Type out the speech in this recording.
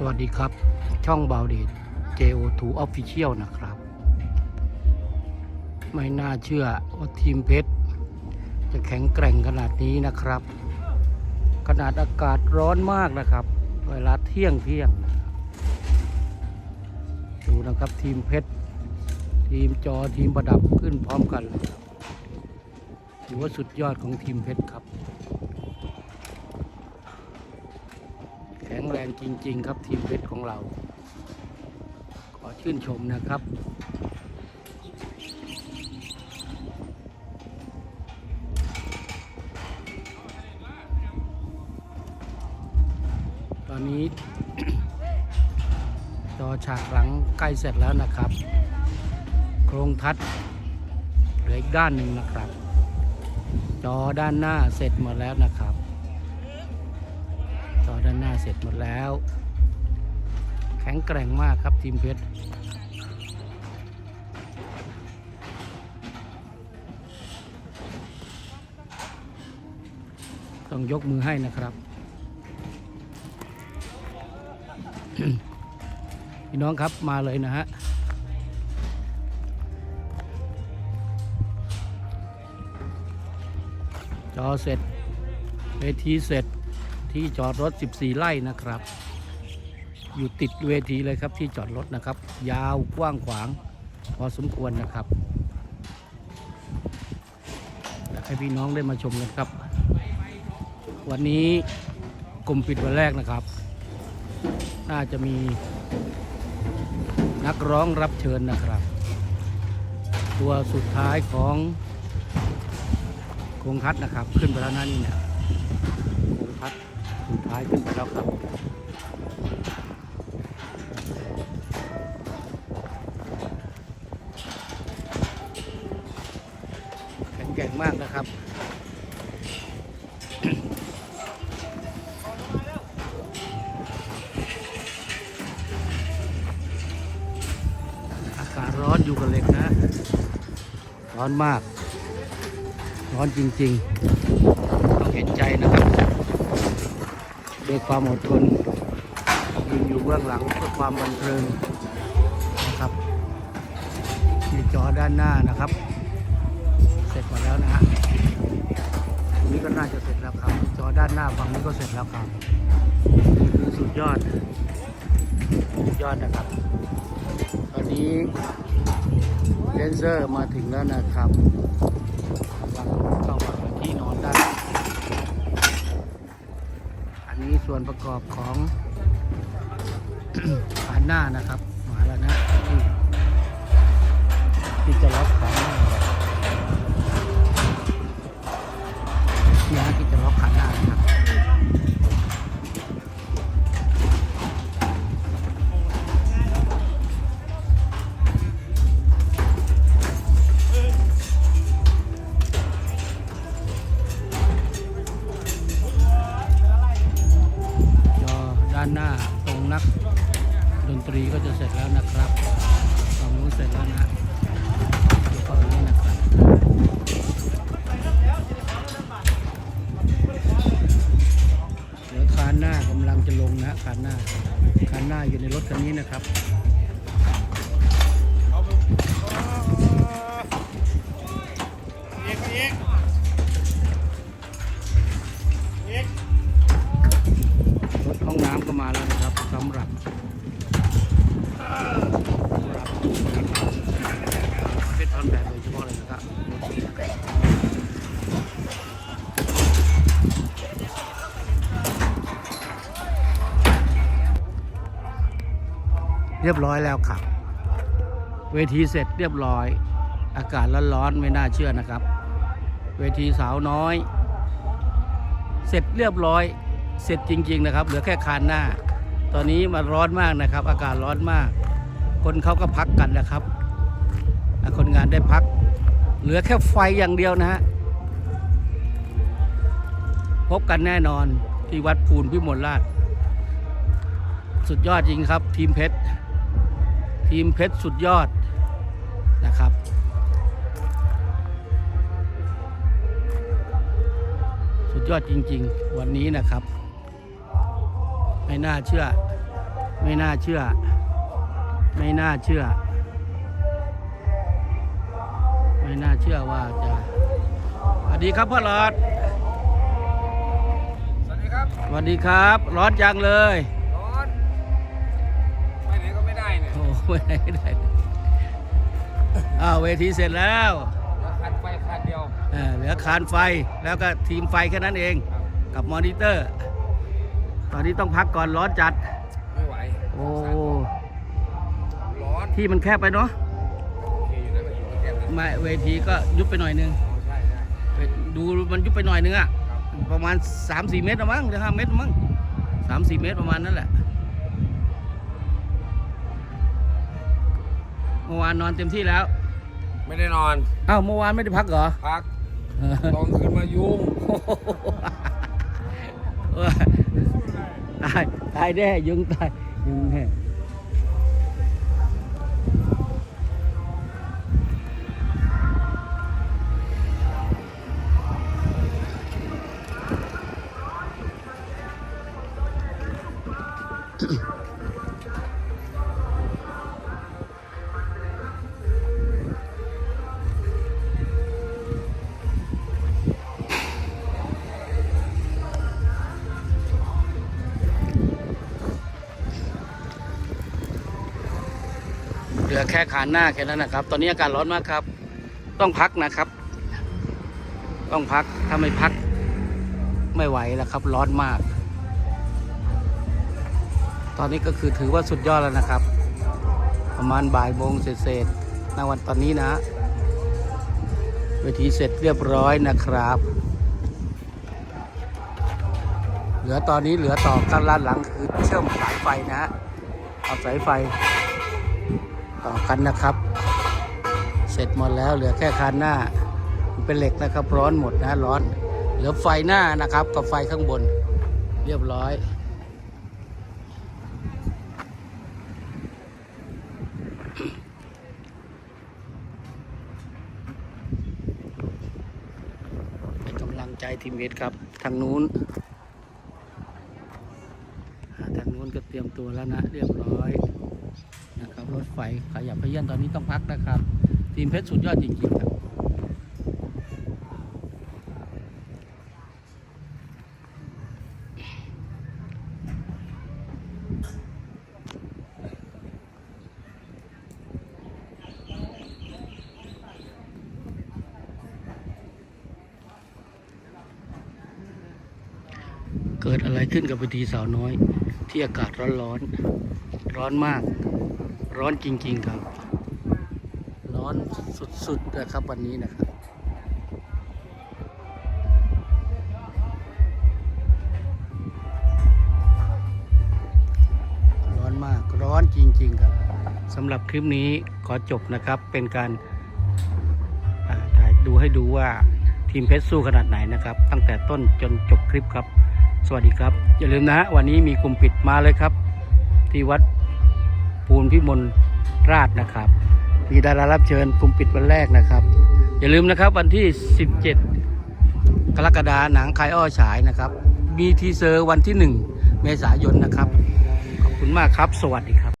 สวัสดีครับ ช่องบาวเดช JO2 Official นะครับ ไม่น่าเชื่อว่าทีมเพชร จะแข็งแกร่งขนาดนี้นะครับ ขนาดอากาศร้อนมากนะครับ เวลาเที่ยงเที่ยง ดูนะครับทีมเพชร ทีมจอทีมประดับขึ้นพร้อมกันเลยถือว่าสุดยอดของทีมเพชรครับ งจริง ๆ ครับทีมเพชรของเรา ขอชื่นชมนะครับตอนนี้จอฉากหลังใกล้เสร็จแล้วนะครับ โครงทัศน์เหลืออีกด้านหนึ่งนะครับ จอด้านหน้าเสร็จหมดแล้วนะครับ ด้านหน้าเสร็จหมดแล้ว แข็งแกร่งมากครับทีมเพชรต้องยกมือให้นะครับ พี่น้องครับมาเลยนะฮะจอเสร็จเวทีเสร็จ ที่จอดรถ 14 ไร่นะครับ อยู่ติดเวทีเลยครับที่จอดรถนะครับ ยาวกว้างขวางพอสมควรนะครับอยากให้พี่น้องได้มาชมกันครับ วันนี้กลุ่มปิดวันแรกนะครับ น่าจะมีนักร้องรับเชิญนะครับ ตัวสุดท้ายของคงคัดนะครับ ขึ้นไปแล้วนะนี่เนี่ยคงคัด สุดท้ายขึ้นไปแล้วครับแข็งแกร่งมากนะครับอากาศร้อนอยู่กับเหล็กนะ ร้อนมาก ร้อนจริงๆ ต้องเห็นใจนะครับ ด้วยความอดทนยืนอยู่เบื้องหลังเพื่อความบันเทิงนะครับที่จอด้านหน้านะครับ เสร็จหมดแล้วนะฮะตรงนี้ก็น่าจะเสร็จแล้วครับ จอด้านหน้าฝั่งนี้ก็เสร็จแล้วครับนี่คือสุดยอดสุดยอดนะครับ ตอนนี้เลนเซอร์มาถึงแล้วนะครับวางเข้าวางไว้ที่นอนได้อันนี้ ส่วนประกอบของขาหน้านะครับ มาแล้วนะที่จะล็อกขาหน้า คันนี้นะครับ รียบร้อยแล้วครับ เวทีเสร็จเรียบร้อย อากาศร้อนๆไม่น่าเชื่อนะครับ เวทีสาวน้อย เสร็จเรียบร้อย เสร็จจริง ๆ นะครับ เหลือแค่คานหน้า ตอนนี้มันร้อนมากนะครับ อากาศร้อนมาก คนเขาก็พักกันนะครับ คนงานได้พัก เหลือแค่ไฟอย่างเดียวนะฮะพบกันแน่นอนที่วัดภูนพิมลราช สุดยอดจริงครับ ทีมเพชร ทีมเพชรสุดยอดนะครับ สุดยอดจริง ๆ วันนี้นะครับ ไม่น่าเชื่อ ไม่น่าเชื่อ ไม่น่าเชื่อ ไม่น่าเชื่อว่าจะสวัสดีครับพ่อหลอดสวัสดีครับสวัสดีครับ ร้อนจังเลย ไม่ได้ไม่ได้อ้าวเวทีเสร็จแล้วแล้วคันไฟคันเดียวเออเหลือคานไฟแล้วก็ทีมไฟแค่นั้นเองครับกับมอนิเตอร์ ตอนนี้ต้องพักก่อนร้อนจัด ไม่ไหวโอ้ ร้อนที่มันแคบไปเนาะโอเคอยู่นะมันอยู่ในแก้มนะไม่เวทีก็ยุบไปหน่อยนึงอ๋อใช่ใช่ไปดูมันยุบไปหน่อยนึงอะครับประมาณ 3-4 เมตรละมั้งหรือ5เมตรละมั้ง3-4 เมตรประมาณนั้นแหละ เมื่อวานนอนเต็มที่แล้ว ไม่ได้นอน อ้าวเมื่อวานไม่ได้พักเหรอ พักตอนคืนมายุ่งเออตายตายแน่ยุงตายยุงแน่ ลือแค่ขานหน้าแค่นั้นนะครับ ตอนนี้อากาศร้อนมากครับ ต้องพักนะครับ ต้องพักถ้าไม่พัก ไม่ไหวแล้วครับ ร้อนมาก ตอนนี้ก็คือถือว่าสุดยอดแล้วนะครับ ประมาณบ่ายโมงเศษๆในวันตอนนี้นะเวทีเสร็จเรียบร้อยนะครับ เหลือตอนนี้เหลือต่อกันล้านหลังคือเชื่อมสายไฟนะฮะเอาสายไฟ ต่อกันนะครับ เสร็จหมดแล้วเหลือแค่คันหน้า มันเป็นเหล็กนะครับ ร้อนหมดนะร้อน เหลือไฟหน้านะครับ กับไฟข้างบน เรียบร้อยเป็นกำลังใจทีมเวทครับ ทางนู้น ทางนู้นก็เตรียมตัวแล้วนะ เรียบร้อย รถไฟขยับพเยนตอนนี้ต้องพักนะครับ ทีมเพชรสุดยอดจริงๆครับเกิดอะไรขึ้นกับเวทีสาวน้อย ที่อากาศร้อนๆร้อนมาก ร้อนจริง ๆ ครับ ร้อนสุด ๆ นะครับวันนี้นะครับ ร้อนมากร้อนจริง ๆ ครับสำหรับคลิปนี้ขอจบนะครับเป็นการอ่าถ่ายดูให้ดูว่าทีมเพชรสู้ขนาดไหนนะครับ ตั้งแต่ต้นจนจบคลิปครับ สวัสดีครับ อย่าลืมนะฮะวันนี้มีกลุ่มปิดมาเลยครับ ที่วัด ปูนพิมลราชนะครับ มีดารารับเชิญกลุ่มปิดวันแรกนะครับ อย่าลืมนะครับวันที่ 17 กรกฎาหนังคายอ้อฉายนะครับ มีทีเซอร์วันที่ 1 เมษายนนะครับ ขอบคุณมากครับ สวัสดีครับ